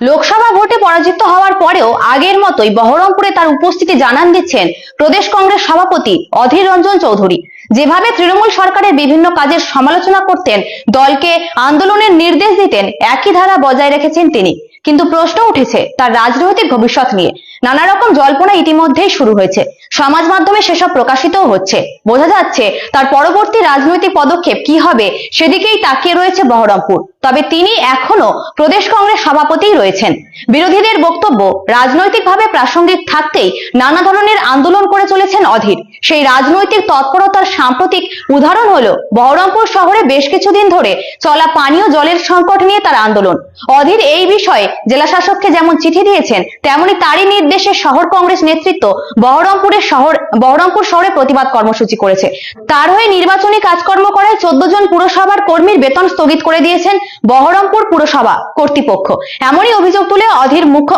লোকসভা ভোটে পরাজিত হওয়ার পরেও আগের মতোই বহরমপুরে তার উপস্থিতি জানান দিচ্ছেন প্রদেশ কংগ্রেস সভাপতি অধীর রঞ্জন চৌধুরী। যেভাবে তৃণমূল সরকারের বিভিন্ন কাজের সমালোচনা করতেন, দলকে আন্দোলনের নির্দেশ দিতেন, একই ধারা বজায় রেখেছেন তিনি। কিন্তু প্রশ্ন উঠেছে তার রাজনৈতিক ভবিষ্যৎ নিয়ে। নানা রকম জল্পনা ইতিমধ্যেই শুরু হয়েছে। সমাজ মাধ্যমে সেসব প্রকাশিতও হচ্ছে। বোঝা যাচ্ছে, তার পরবর্তী রাজনৈতিক পদক্ষেপ কি হবে সেদিকেই তাকিয়ে রয়েছে বহরমপুর। তবে তিনি এখনও প্রদেশ কংগ্রেস সভাপতিই রয়েছেন। বিরোধীদের বক্তব্য, রাজনৈতিকভাবে প্রাসঙ্গিক থাকতেই নানা ধরনের আন্দোলন করে চলেছেন অধীর। সেই রাজনৈতিক তৎপরতার সাম্প্রতিক উদাহরণ হলো, বহরমপুর শহরে বেশ কিছুদিন ধরে চলা পানীয় জলের সংকট নিয়ে তার আন্দোলন। অধীর এই বিষয়ে জেলা শাসককে যেমন চিঠি দিয়েছেন, তেমনি তারই নির্দেশে শহর কংগ্রেস নেতৃত্ব বহরমপুরের শহর, বহরমপুর শহরে প্রতিবাদ কর্মসূচি করেছে। তার হয়ে নির্বাচনী কাজকর্ম করায় চোদ্দ জন পুরসভার কর্মীর বেতন স্থগিত করে দিয়েছেন বহরমপুর পুরসভা কর্তৃপক্ষ। এমনই অভিযোগ তুলে অধীর মুখ্য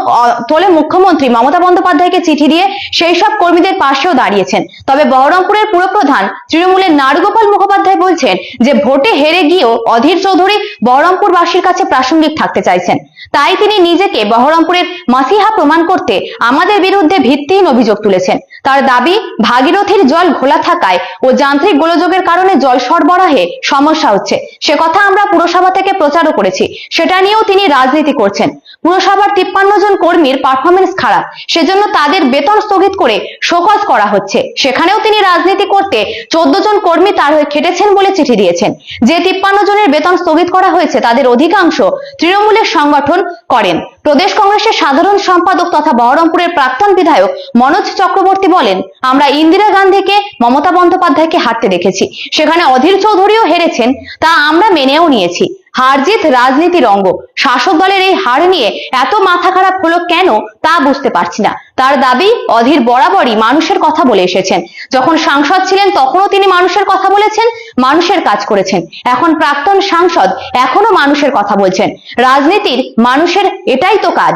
তোলে মুখ্যমন্ত্রী মমতা বন্দ্যোপাধ্যায়কে চিঠি দিয়ে সেই সব কর্মীদের পাশেও দাঁড়িয়েছেন। তবে বহরমপুরের পুরপ্রধান তৃণমূলের নারগোপাল মুখোপাধ্যায় বলছেন যে ভোটে হেরে গিয়েও অধীর চৌধুরী বহরমপুরবাসীর কাছে প্রাসঙ্গিক থাকতে চাইছেন। তাই তিনি নিজেকে বহরমপুরের মাসিহা প্রমাণ করতে আমাদের বিরুদ্ধে ভিত্তিহীন অভিযোগ তুলেছেন। তার দাবি, ভাগীরথীর জল ঘোলা থাকায় ও যান্ত্রিক গোলযোগের কারণে জল সরবরাহে সমস্যা হচ্ছে। সে কথা আমরা পুরসভা থেকে প্রচারও করেছি। সেটা নিয়েও তিনি রাজনীতি করছেন। পুরসভার তিপ্পান্ন জন কর্মীর পারফরমেন্স খারাপ। সেজন্য তাদের বেতন স্থগিত করে শোকজ করা হচ্ছে। সেখানেও তিনি রাজনীতি করতে চোদ্দ জন কর্মী তার হয়ে খেটেছেন বলে চিঠি দিয়েছেন। যে তিপ্পান্ন জনের বেতন স্থগিত করা হয়েছে, তাদের অধিকাংশ তৃণমূলের সংগঠন করেন। প্রদেশ কংগ্রেসের সাধারণ সম্পাদক তথা বহরমপুরের প্রাক্তন বিধায়ক মনোজ চক্রবর্তী বলেন, আমরা ইন্দিরা গান্ধীকে মমতা বন্দ্যোপাধ্যায়কে হারতে দেখেছি। সেখানে অধীর চৌধুরীও হেরেছেন, তা আমরা মেনেও নিয়েছি। হারজিত রাজনীতির অঙ্গ। শাসক দলের এই হার নিয়ে এত মাথা খারাপ হলো কেন তা বুঝতে পারছি না। তার দাবি, অধীর বরাবরই মানুষের কথা বলে এসেছেন। যখন সাংসদ ছিলেন তখনও তিনি মানুষের কথা বলেছেন, মানুষের কাজ করেছেন। এখন প্রাক্তন সাংসদ এখনও মানুষের কথা বলছেন। রাজনীতির মানুষের এটাই তো কাজ।